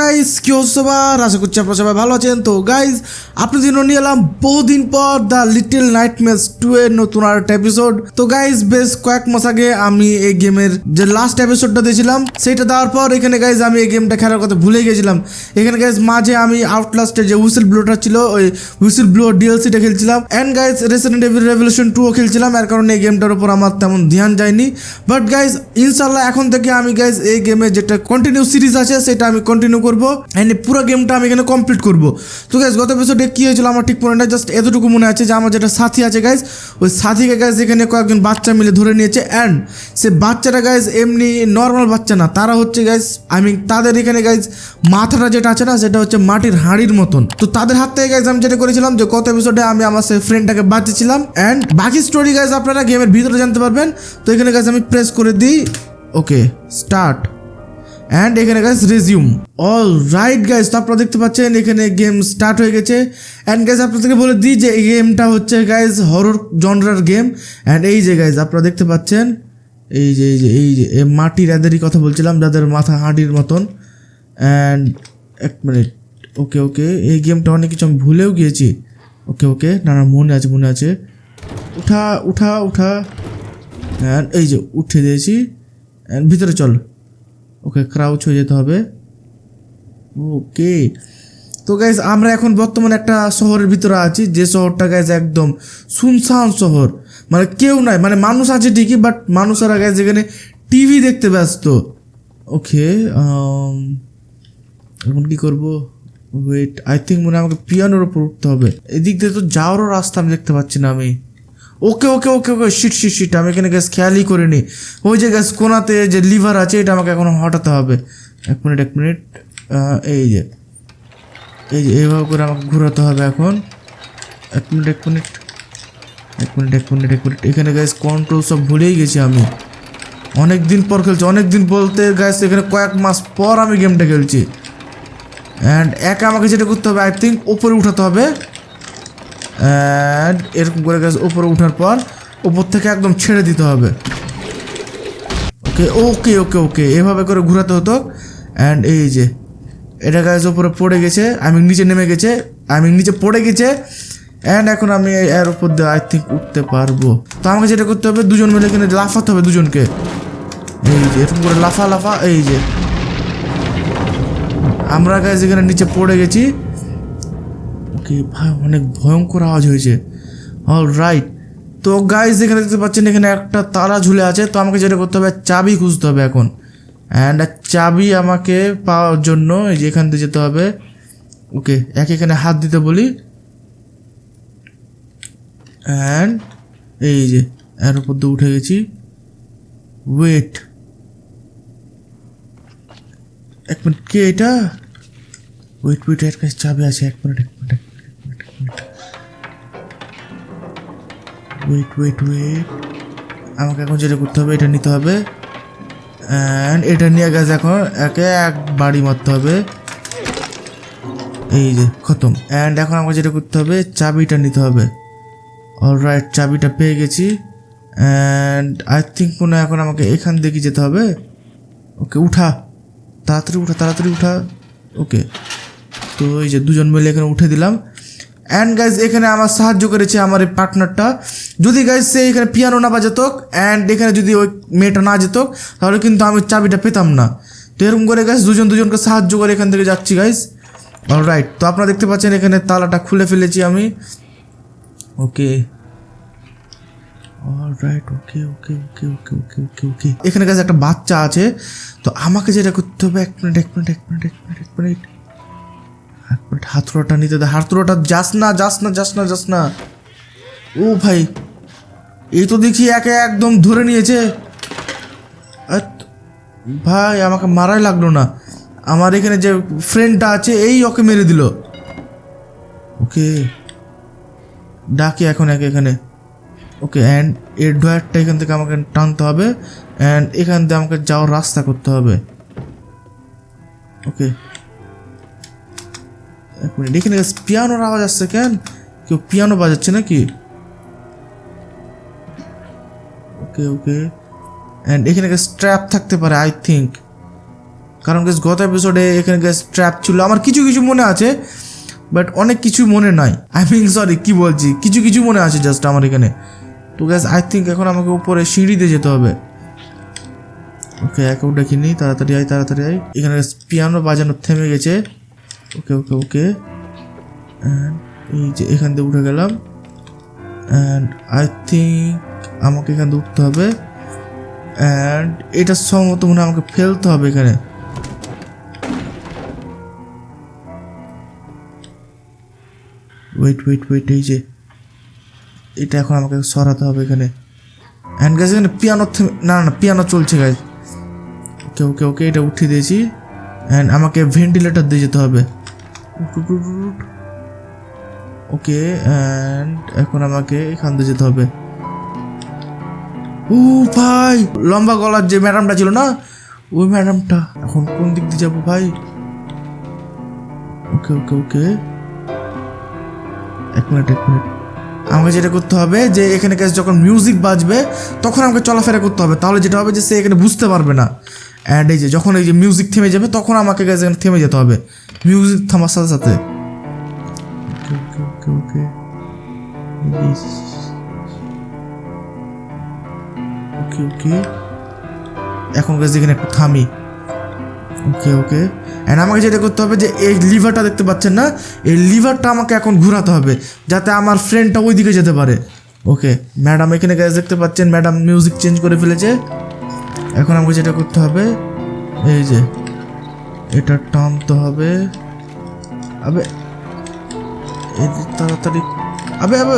Guys কি সবার আশা করছি আপনারা সবাই ভালো আছেন। তো গাইস আপনার জন্য নিয়ে এলাম বহুদিন পর the little night match two এর নতুন আর একটা এপিসোড তো গাইস বেশ কয়েক মাস আগে আমি এই গেমের যে লাস্ট এপিসোডটা দিয়েছিলাম সেটা দেওয়ার পর এখানে গাইস আমি এই গেমটা খেলার কথা ভুলে গেছিলাম। এখানে গাইস মাঝে আমি আউটলাস্টের যে হুইসেল ব্লোটা ছিল, ওই হুইসেল ব্লো ডিএলসিটা খেলছিলাম। And guys resident evil revolution টুও খেলছিলাম, এর কারণে এই গেমটার উপর আমার তেমন ধ্যান যায়নি। বাট গাইস ইনশাল্লাহ এখন থেকে আমি গাইস এই গেমে যেটা কন্টিনিউ সিরিজ আছে, সেটা আমি কন্টিনিউ করব অ্যান্ড পুরো গেমটা আমি এখানে কমপ্লিট করব। তো গাইস গত এপিসোডে কি হয়েছিল আমার ঠিক মনে নেই জাস্ট এতটুকু মনে আছে যে আমার যেটা সাথী আছে গাইস ওই সাথীকে গাইজ এখানে কয়েকজন বাচ্চা মিলে ধরে নিয়েছে অ্যান্ড সে বাচ্চারা গাইজ এমনি নর্মাল বাচ্চা না, তারা হচ্ছে গাইস আই মিন তাদের এখানে গাইস মাথাটা যেটা আছে না, সেটা হচ্ছে মাটির হাঁড়ির মতন। তো তাদের হাত থেকে গাইস আমি যেটা করেছিলাম যে গত এপিসোডে আমি আমার সেই ফ্রেন্ডটাকে বাঁচিয়েছিলাম অ্যান্ড বাকি স্টোরি গাইজ আপনারা গেমের ভিতরে জানতে পারবেন। তো এখানে গাইজ আমি প্রেস করে দিই ওকে স্টার্ট অ্যান্ড এখানে guys resume all right guys তো আপনারা দেখতে পাচ্ছেন, এখানে গেম স্টার্ট হয়ে গেছে। অ্যান্ড গাইস আপনাদেরকে বলে দিই যে এই গেমটা হচ্ছে গাইস হরর জনরার গেম অ্যান্ড এই যে গাইস আপনারা দেখতে পাচ্ছেন, এই যে এই যে এই যে মাটির এদেরই কথা বলছিলাম, যাদের মাথা হাঁড়ির মতন। অ্যান্ড এক মিনিট ওকে ওকে এই গেমটা অনেক কিছু আমি ভুলেও গিয়েছি। ওকে ওকে না না, মনে আছে মনে আছে। উঠা উঠা উঠা। অ্যান্ড এই যে উঠে দিয়েছি। অ্যান্ড ভিতরে চল। ওকে ক্রাউচ হয়ে যেতে হবে। ওকে তো গাইজ আমরা এখন বর্তমানে একটা শহরের ভিতরে আছি। যে শহরটা গাইজ একদম শুনশান শহর। মানে কেউ নাই। মানে মানুষ আছে ঠিকই বাট মানুষেরা গাইজ এখানে টিভি দেখতে ব্যস্ত। ওকে এখন কি করব? ওয়েট আই থিঙ্ক মনে আমাকে পিয়ানোর উপর উঠতে হবে। এদিক দিয়ে তো যাওয়ারও রাস্তা আমি দেখতে পাচ্ছি না আমি। Okay okay okay okay shit shit shit আমি এখানে গ্যাস খেয়ালই করিনি। ওই যে গ্যাস কোনাতে যে লিভার আছে, এটা আমাকে এখন হটাতে হবে। এক মিনিট এক মিনিট এই যে এই যে, এইভাবে করে আমাকে ঘোরাতে হবে এখন। এক মিনিট এক মিনিট এক মিনিট এক মিনিট এক মিনিট এখানে গ্যাস কন্ট্রোল সব ভুলেই গেছি আমি। অনেক দিন পর খেলছি অনেক দিন বলতে গ্যাস এখানে কয়েক মাস পর আমি গেমটা খেলছি। অ্যান্ড একা আমাকে যেটা করতে হবে আই থিঙ্ক ওপরে উঠাতে হবে। অ্যান্ড এরকম করে গ্যাস উপরে ওঠার পর উপর থেকে একদম ছেড়ে দিতে হবে। ওকে ওকে ওকে ওকে এভাবে করে ঘোরাতে হতো। অ্যান্ড এই যে, এটা গাছ উপরে পড়ে গেছে, আমি নিচে নেমে গেছে, আমি নিচে পড়ে গেছে। অ্যান্ড এখন আমি এর উপর দিয়ে আই থিঙ্ক উঠতে পারব। তো আমাকে যেটা করতে হবে, দুজন মিলে এখানে লাফাতে হবে দুজনকে। এই যে, এরকম করে লাফা লাফা, এই যে। আমরা গাছ এখানে নিচে পড়ে গেছি। ওকে ভাই, অনেক ভয়ঙ্কর আওয়াজ হয়েছে। অল রাইট তো গাইজ এখানে দেখতে পাচ্ছেন, এখানে একটা তালা ঝুলে আছে। তো আমাকে যেটা করতে হবে, চাবি খুঁজতে হবে এখন। অ্যান্ড চাবি আমাকে পাওয়ার জন্য এই যে এখান থেকে যেতে হবে। ওকে, এক এখানে হাত দিতে বলি। অ্যান্ড এই যে, এর উপর দিয়ে উঠে গেছি। ওয়েট এক মিনিট কে এটা? ওয়েট ওয়েট এর কাছে চাবি আছে, এক মিনিট ওয়েট ওয়েট ওয়েট আমাকে এখন যেটা করতে হবে, এটা নিতে হবে। অ্যান্ড এটা নিয়ে গেছে এখন একে এক বাড়ি মারতে হবে। এই যে, খতম। অ্যান্ড এখন আমাকে যেটা করতে হবে, চাবিটা নিতে হবে। অলরাইট চাবিটা পেয়ে গেছি। অ্যান্ড আই থিঙ্ক কোনো এখন আমাকে এখান থেকে যেতে হবে? ওকে উঠা। তাড়াতাড়ি উঠা তাড়াতাড়ি উঠা। ওকে তো এই যে দুজন মিলে এখানে উঠে দিলাম। অ্যান্ড গাইজ এখানে আমার সাহায্য করেছে আমার এই পার্টনারটা যদি গাইজ সে এখানে পিয়ানো না বাজাতো অ্যান্ড এখানে যদি ওই মেয়েটা না যেত, তাহলে কিন্তু আমি চাবিটা পেতাম না। তো এরকম করে গাইজ দুজন দুজনকে সাহায্য করে এখান থেকে যাচ্ছি গাইজ অল রাইট তো আপনারা দেখতে পাচ্ছেন এখানে তালাটা খুলে ফেলেছি আমি। ওকে। ওকে ওকে ওকে এখানে কাছে একটা বাচ্চা আছে। তো আমাকে যেটা করতে হবে, এক মিনিট এক মিনিট এক মিনিট এক মিনিট এক মিনিট এক মিনিট হাতুড়াটা নিতে দে। হাতুড়াটা যাস না যাস না যাস না যাস না। ও ভাই। এই তো দেখি একে একদম ধরে নিয়েছে। ভাই, আমাকে মারাই লাগল না। আমার এখানে যে ফ্রেন্ডটা আছে, এই ওকে মেরে দিল। ওকে, ডাকি এখন একে এখানে। ওকে অ্যান্ড এর ডয়ারটা এখান থেকে আমাকে টানতে হবে অ্যান্ড এখান থেকে আমাকে যাওয়ার রাস্তা করতে হবে। ওকে, এক মিনিট, এখানে পিয়ানোর আওয়াজ আসছে কেন? কেউ পিয়ানো বাজাচ্ছে নাকি? ওকে ওকে অ্যান্ড এখানে গ্যাস স্ট্র্যাপ থাকতে পারে আই থিঙ্ক কারণ গ্যাস গত এপিসোডে এখানে গ্যাস ট্র্যাপ ছিল। আমার কিছু কিছু মনে আছে বাট অনেক কিছু মনে নাই। আই মিন সরি কী বলছি? কিছু কিছু মনে আছে জাস্ট আমার এখানে। তো গ্যাস আই থিঙ্ক এখন আমাকে উপরে সিঁড়িতে যেতে হবে। ওকে অ্যাকাউন্টটা কিনি তাড়াতাড়ি আয় তাড়াতাড়ি আয়। এখানে পিয়ানো বাজানো থেমে গেছে। ওকে ওকে ওকে অ্যান্ড এই যে এখান থেকে উঠে গেলাম। অ্যান্ড আই থিঙ্ক আমাকে এখানে উঠতে হবে। অ্যান্ড এটা সম্ভবত মনে আমাকে ফেলতে হবে এখানে। ওয়েট ওয়েট ওয়েট এই যে এটা এখন আমাকে সরাতে হবে এখানে। অ্যান্ড গাছ এখানে পিয়ানো না না পিয়ানো চলছে গাছ ওকে ওকে ওকে এটা উঠিয়ে দিয়েছি। অ্যান্ড আমাকে ভেন্টিলেটর দিয়ে যেতে হবে। ওকে অ্যান্ড এখন আমাকে এখান দিয়ে যেতে হবে। ও ভাই, লম্বা গলার যে ম্যাডামটা ছিল না, ওই ম্যাডামটা এখন কোন দিক দিয়ে যাব ভাই? ওকে ওকে ওকে। এক মিনিট এক মিনিট। আমাকে যেটা করতে হবে যে, এখানে যখন মিউজিক বাজবে, তখন আমাকে চলাফেরা করতে হবে। তাহলে যেটা হবে যে, সে এখানে বুঝতে পারবে না। অ্যান্ড এই যে, যখন এই যে মিউজিক থেমে যাবে, তখন আমাকে কাছে এখানে থেমে যেতে হবে। মিউজিক থামার সাথে সাথে। ওকে ওকে ওকে ওকে। ওকে ওকে এখন কাছে এখানে একটু থামি। ওকে ওকে অ্যান্ড আমাকে যেটা করতে হবে যে, এই লিভারটা দেখতে পাচ্ছেন না? এই লিভারটা আমাকে এখন ঘোরাতে হবে, যাতে আমার ফ্রেন্ডটা ওই দিকে যেতে পারে। ওকে ম্যাডাম এখানে গ্যাস দেখতে পাচ্ছেন ম্যাডাম মিউজিক চেঞ্জ করে ফেলেছে। এখন আমাকে যেটা করতে হবে, এই যে, এটা টানতে হবে। আবে তাড়াতাড়ি, আবে আবে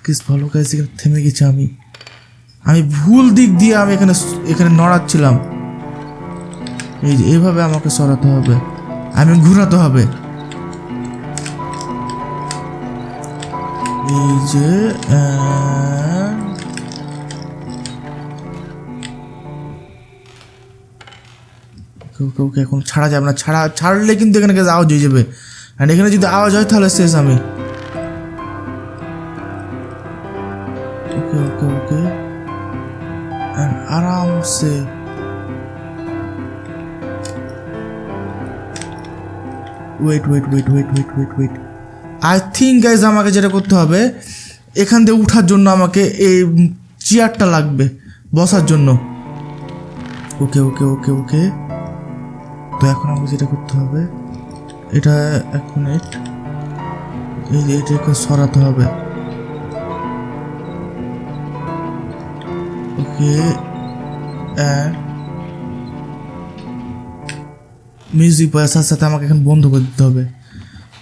ভাগ্যিস ভালো কাজ এখানে থেমে গেছি আমি। আমি ভুল দিক দিয়ে আমি এখানে এখানে নড়াচ্ছিলাম। এই যে এইভাবে আমাকে সরাতে হবে। আমি ঘুরাতে হবে। এই যে আহ, ওকে এখন ছাড়া যাবে না। ছাড়া ছাড়লে কিন্তু এখানে আওয়াজ হয়ে যাবে। আর এখানে যদি আওয়াজ হয় তাহলে শেষ আমি। ওকে ওকে ওকে আর আরামসে wait wait wait wait wait wait wait I think guys আমাকে যেটা করতে হবে, এখান থেকে উঠার জন্য আমাকে এই চেয়ারটা লাগবে বসার জন্য। ওকে ওকে ওকে ওকে তো এখন আমাকে যেটা করতে হবে, এটা এক মিনিট এই এটাকে সরাতে হবে। ওকে মিউজিক বাজার সাথে সাথে আমাকে এখন বন্ধ করে দিতে হবে।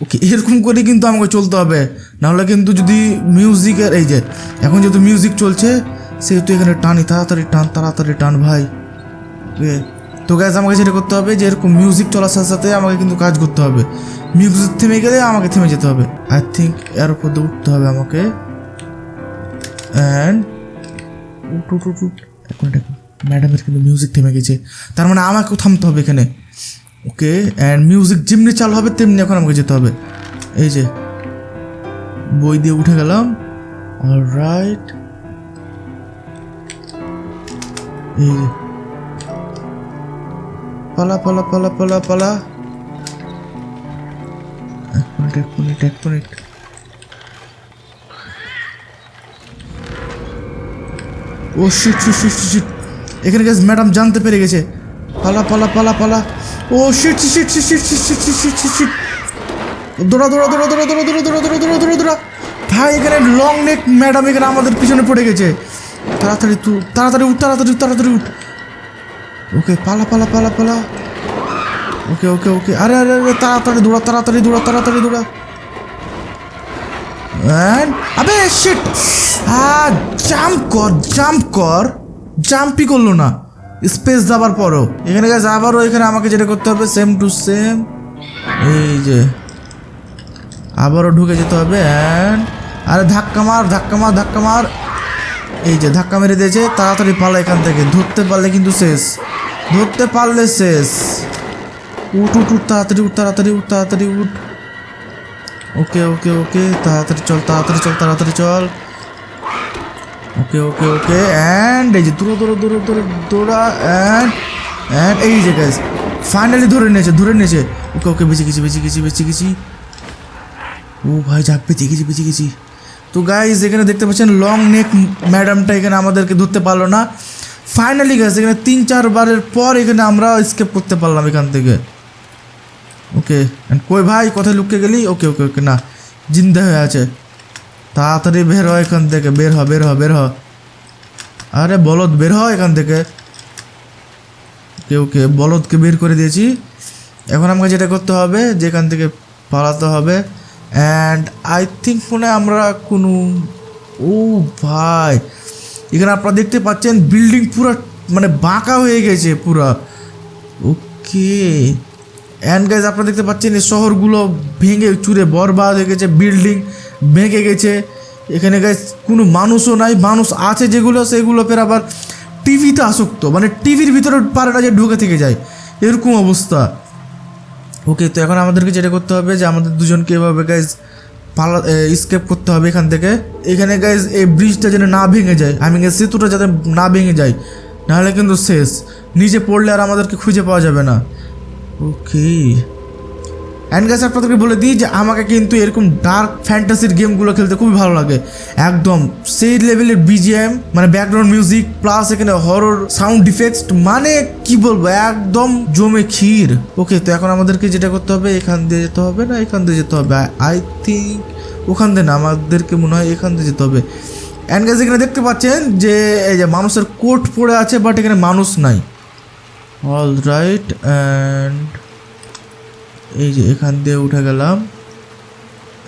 ওকে, এরকম করে কিন্তু আমাকে চলতে হবে। নাহলে কিন্তু যদি মিউজিকের, এই যে, এখন যেহেতু মিউজিক চলছে, সেহেতু এখানে টানি তাড়াতাড়ি টান তাড়াতাড়ি টান ভাই। ওকে, তো গ্যাস আমাকে যেটা করতে হবে, যে এরকম মিউজিক চলার সাথে সাথে আমাকে কিন্তু কাজ করতে হবে। মিউজিক থেমে গেলে আমাকে থেমে যেতে হবে। আই থিঙ্ক এর উপর উঠতে হবে আমাকে। অ্যান্ড এক মিনিট। ম্যাডামের কিন্তু মিউজিক থেমে গেছে। তার মানে আমাকেও থামতে হবে এখানে। ওকে অ্যান্ড মিউজিক যেমনি চালু হবে, তেমনি এখন আমাকে যেতে হবে। এই যে, বই দিয়ে উঠে গেলাম। রাইট এই যে, পালা পালা পালা পালা পালা। এক মিনিট এক মিনিট এক মিনিট। ও শিট শিট শিট শিট এখানে গেছে ম্যাডাম জানতে পেরে গেছে পালা পালা পালা পালা ও shit shit shit shit shit shit shit shit shit দৌড়া দৌড়া দৌড়া দৌড়া দৌড়া দৌড়া দৌড়া দৌড়া দৌড়া দৌড়া দৌড়া ভাই এখানে লং নেক ম্যাডাম এখানে আমাদের পিছনে পড়ে গেছে তাড়াতাড়ি তু তাড়াতাড়ি উঠ তাড়াতাড়ি উঠ, তাড়াতাড়ি উঠ ওকে পালা পালা পালা পালা ওকে ওকে ওকে আরে আরে আরে তাড়াতাড়ি দৌড়া তাড়াতাড়ি দৌড়া তাড়াতাড়ি দৌড়া আবে শিট জাম্প কর জাম্প কর। জাম্পই করল না। স্পেস যাবার পরও। এখানে গেছে আবারও এখানে আমাকে যেটা করতে হবে সেম টু সেম এই যে, আবারও ঢুকে যেতে হবে অ্যান্ড আরে ধাক্কা মার ধাক্কা মার ধাক্কা মার। এই যে, ধাক্কা মেরে দিয়েছে, তাড়াতাড়ি পালা এখান থেকে। ধরতে পারলে কিন্তু শেষ। ধরতে পারলে শেষ। উঠ উঠ উঠ, তাড়াতাড়ি উঠ তাড়াতাড়ি উঠ তাড়াতাড়ি উঠ। ওকে ওকে ওকে তাড়াতাড়ি চল তাড়াতাড়ি চল তাড়াতাড়ি চল। ওকে ওকে ওকে অ্যান্ড এই যে দূর দূর দূর দূর দৌড়া অ্যান্ড অ্যান্ড এই যে গাইস ফাইনালি ধরে নিয়েছে ধরে নিয়েছে। ওকে ওকে বেঁচে গেছি বেঁচে গেছি বেঁচে গেছি। ও ভাই, যাক, বেঁচে গেছি বেঁচে গেছি। তো গাইজ এখানে দেখতে পাচ্ছেন লং নেক ম্যাডামটা এখানে আমাদেরকে ধরতে পারল না। ফাইনালি গাইজ এখানে তিন, চারবারের পর এখানে আমরা স্কেপ করতে পারলাম এখান থেকে। ওকে কই ভাই, কোথায় লুকিয়ে গেলি? ওকে ওকে ওকে না। জিন্দা হয়ে আছে। তাড়াতাড়ি বের হয় এখান থেকে। বের হ বের হ বের হ। আরে বলদ, বের হয় এখান থেকে। ওকে ওকে বলদকে বের করে দিয়েছি। এখন আমাকে যেটা করতে হবে যে এখান থেকে পালাতে হবে। অ্যান্ড আই থিঙ্ক মনে আমরা কোনো ও ভাই। এখানে আপনারা দেখতে পাচ্ছেন বিল্ডিং পুরো মানে বাঁকা হয়ে গেছে পুরো। ওকে অ্যান্ড গাইজ আপনারা দেখতে পাচ্ছেন, এই শহরগুলো ভেঙে চুরে বরবাদ হয়ে গেছে বিল্ডিং ভেঙে গেছে। এখানে গাইজ কোনো মানুষও নাই, মানুষ আছে যেগুলো, সেগুলো ফের আবার টিভিতে আসক্ত। মানে টিভির ভিতরে পারে না যে ঢুকে থেকে যায়, এরকম অবস্থা। ওকে তো এখন আমাদেরকে যেটা করতে হবে যে আমাদের দুজনকে এভাবে গাইজ পালা স্কেপ করতে হবে এখান থেকে। এখানে গাইজ এই ব্রিজটা যেন না ভেঙে যায় আই মিন সেতুটা যাতে না ভেঙে যায়, নাহলে কিন্তু শেষ। নিচে পড়লে আর আমাদেরকে খুঁজে পাওয়া যাবে না। ওকে অ্যান্ড গাছ আপনাদেরকে বলে দিই যে আমাকে কিন্তু এরকম ডার্ক ফ্যান্টাসির গেমগুলো খেলতে খুবই ভালো লাগে। একদম সেই লেভেলের বিজিএম মানে ব্যাকগ্রাউন্ড মিউজিক প্লাস এখানে হরর সাউন্ড ইফেক্টস মানে কি বলব, একদম জমে ক্ষীর। ওকে তো এখন আমাদেরকে যেটা করতে হবে, এখান দিয়ে যেতে হবে না, এখান দিয়ে যেতে হবে? আই থিঙ্ক ওখান দিয়ে না, আমাদেরকে মনে হয় এখান দিয়ে যেতে হবে। অ্যান্ড গাছ এখানে দেখতে পাচ্ছেন যে এই যে মানুষের কোট পড়ে আছে বাট এখানে মানুষ নাই। অল রাইট অ্যান্ড এই যে এখান দিয়ে উঠে গেলাম।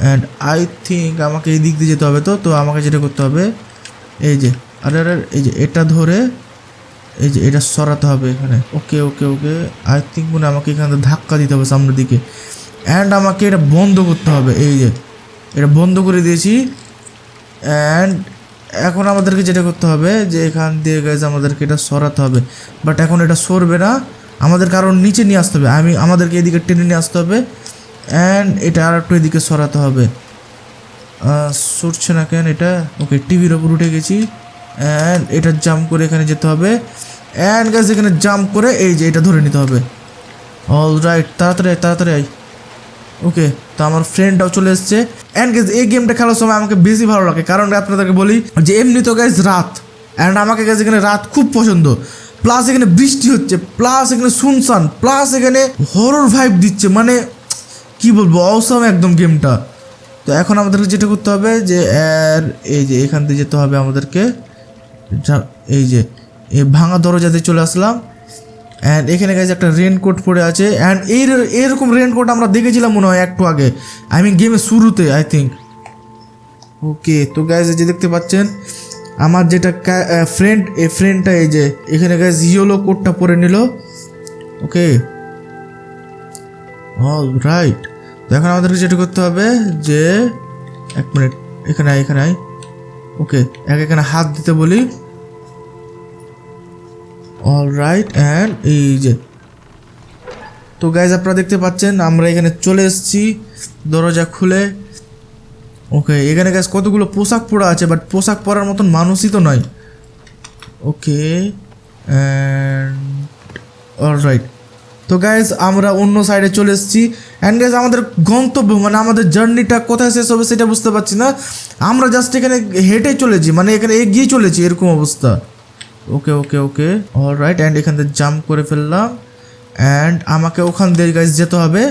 অ্যান্ড আই থিঙ্ক আমাকে এই দিক দিয়ে যেতে হবে তো তো আমাকে যেটা করতে হবে, এই যে, আরে আরে, এই যে এটা ধরে, এই যে এটা সরাতে হবে এখানে। ওকে ওকে ওকে আই থিঙ্ক মনে আমাকে এখান ধাক্কা দিতে হবে সামনের দিকে। অ্যান্ড আমাকে এটা বন্ধ করতে হবে, এই যে, এটা বন্ধ করে দিয়েছি। অ্যান্ড এখন আমাদেরকে যেটা করতে হবে যে এখান দিয়ে গেছে আমাদেরকে এটা সরাতে হবে। বাট এখন এটা সরবে না। আমাদের কারণ নিচে নিয়ে আসতে হবে। আমি আমাদেরকে এদিকে টেনে নিয়ে আসতে হবে। অ্যান্ড এটা আর একটু এদিকে সরাতে হবে। সরছে না কেন এটা? ওকে টিভির ওপর উঠে গেছি। অ্যান্ড এটা জাম্প করে এখানে যেতে হবে। অ্যান্ড গাছ এখানে জাম্প করে এই যে এটা ধরে নিতে হবে। অল রাইট তাড়াতাড়ি আয়, তাড়াতাড়ি আয়। ওকে তো আমার ফ্রেন্ডটাও চলে এসছে। অ্যান্ড গেস এই গেমটা খেলার সময় আমাকে বেশি ভালো লাগে। কারণ আপনাদেরকে বলি যে এমনি তো গাইজ রাত। অ্যান্ড আমাকে গেছে এখানে রাত খুব পছন্দ। প্লাস এখানে বৃষ্টি হচ্ছে। প্লাস এখানে শুনশান। প্লাস এখানে হরর ভাইব দিচ্ছে। মানে কি বলব অসম একদম গেমটা তো এখন আমাদেরকে যেটা করতে হবে যে এই যে, এখান থেকে যেতে হবে আমাদেরকে। এই যে, এই ভাঙা দরজাতে চলে আসলাম। অ্যান্ড এখানে গাইজ একটা রেনকোট পরে আছে। অ্যান্ড এই এরকম রেনকোট আমরা দেখেছিলাম মনে হয় একটু আগে। আই মিন গেমের শুরুতে আই থিঙ্ক ওকে তো গ্যাস যে দেখতে পাচ্ছেন, আমার যেটা ফ্রেন্ড এই ফ্রেন্ডটা এই যে, এখানে গ্যাস ইয়েলো কোটটা পরে নিল। ওকে রাইট তো এখন আমাদেরকে যেটা করতে হবে যে, এক মিনিট এখানে এখানে ওকে এক এখানে হাত দিতে বলি। অল রাইট অ্যান্ড এই যে। তো গাইজ আপনারা দেখতে পাচ্ছেন, আমরা এখানে চলে এসেছি। দরজা খুলে। ওকে এখানে গাইজ কতগুলো পোশাক পরা আছে বাট পোশাক পরার মতন মানুষই তো নয়। ওকে অল রাইট তো গাইজ আমরা অন্য সাইডে চলে এসেছি। অ্যান্ড গাইজ আমাদের গন্তব্য মানে আমাদের জার্নিটা কোথায় শেষ হবে সেটা বুঝতে পারছি না। আমরা জাস্ট এখানে হেঁটে চলেছি মানে এখানে এগিয়ে চলেছি, এরকম অবস্থা। Okay okay okay all right and এখান থেকে জাম্প করে ফেললাম। অ্যান্ড আমাকে ওখান দিয়ে গাইজ যেতে হবে।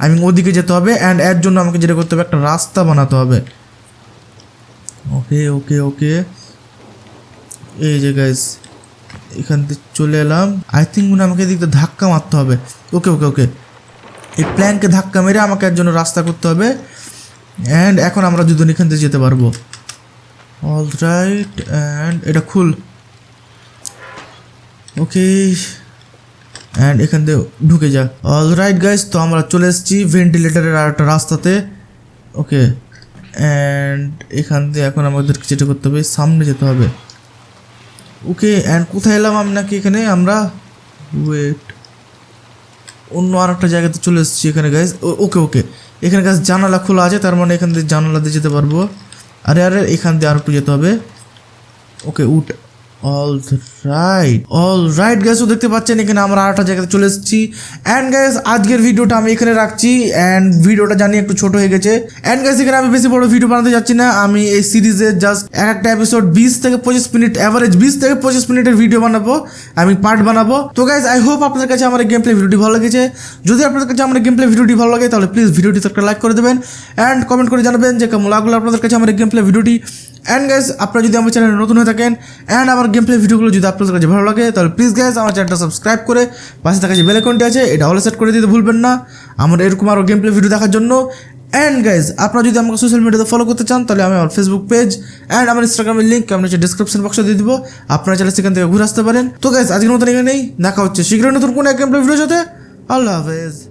আই মিন ওদিকে যেতে হবে। অ্যান্ড এর জন্য আমাকে যেটা করতে হবে, একটা রাস্তা বানাতে হবে। ওকে ওকে ওকে এই যে গাইজ এখান থেকে চলে এলাম। আই থিঙ্ক মনে আমাকে এদিক ধাক্কা মারতে হবে। ওকে ওকে ওকে এই প্ল্যানকে ধাক্কা মেরে আমাকে এর জন্য রাস্তা করতে হবে। অ্যান্ড এখন আমরা দুজন এখান থেকে যেতে পারব। অল রাইট অ্যান্ড এটা খুল। ওকে অ্যান্ড এখান দিয়ে ঢুকে যা। অল রাইট গাইস তো আমরা চলে এসেছি ভেন্টিলেটারের আর একটা রাস্তাতে। ওকে অ্যান্ড এখান দিয়ে এখন আমাদেরকে যেটা করতে হবে, সামনে যেতে হবে। ওকে অ্যান্ড কোথায় এলাম আমি নাকি এখানে? আমরা ওয়েট অন্য আর একটা জায়গাতে চলে এসেছি এখানে গাইজ ওকে ওকে এখানে গাছ জানালা খোলা আছে, তার মানে এখান দিয়ে জানালা দিয়ে যেতে পারব। আরে আরে, এখান দিয়ে আর একটু যেতে হবে। ওকে উট all right all right guys দেখতে পাচ্ছেন এখানে আমরা আরেকটা জায়গাতে চলে এসেছি। অ্যান্ড গ্যাস আজকের ভিডিওটা আমি এখানে রাখছি। অ্যান্ড ভিডিওটা জানি একটু ছোট হয়ে গেছে। অ্যান্ড গ্যাস এখানে আমি বেশি বড় ভিডিও বানাতে যাচ্ছি না। আমি এই সিরিজের জাস্ট এক একটা এপিসোড বিশ থেকে পঁচিশ মিনিট অ্যাভারেজ বিশ থেকে পঁচিশ মিনিটের ভিডিও বানাবো। আমি পার্ট বানাবো। তো গ্যাস আই হোপ আপনাদের কাছে আমার গেম প্লে ভিডিওটি ভালো লেগেছে। যদি আপনাদের কাছে আমার গেম প্লে ভিডিওটি ভালো লাগে, তাহলে প্লিজ ভিডিওটি একটা লাইক করে দেবেন। অ্যান্ড কমেন্ট করে জানাবেন যে কেমন লাগল আপনাদের কাছে আমার গেম প্লে ভিডিওটি অ্যান্ড গ্যাস আপনারা যদি আমার চ্যানেলে নতুন হয়ে থাকেন অ্যান্ড আমার গেম প্লে ভিডিওগুলো যদি আপনাদের কাছে ভালো লাগে, তাহলে প্লিজ গ্যাস আমার চ্যানেলটা সাবস্ক্রাইব করে পাশে থাকা যে বেল আইকনটি আছে, এটা হলে সেট করে দিতে ভুলবেন না। আমার এরকম আরও গেম প্লে ভিডিও দেখার জন্য। অ্যান্ড গাইজ আপনারা যদি আমাকে সোশ্যাল মিডিয়াতে ফলো করতে চান, তাহলে আমি আমার ফেসবুক পেজ অ্যান্ড আমার ইনস্টাগ্রামের লিঙ্ক আমি হচ্ছে ডিসক্রিপশন বক্সে দিয়ে দিব। আপনারা চাইলে সেখান থেকে ঘুরে আসতে পারেন। তো গাইজ আজকের মতন নেই দেখা হচ্ছে শীঘ্রই নতুন কোনো এক গেম প্লে ভিডিওর সাথে। আল্লাহ হাফেজ।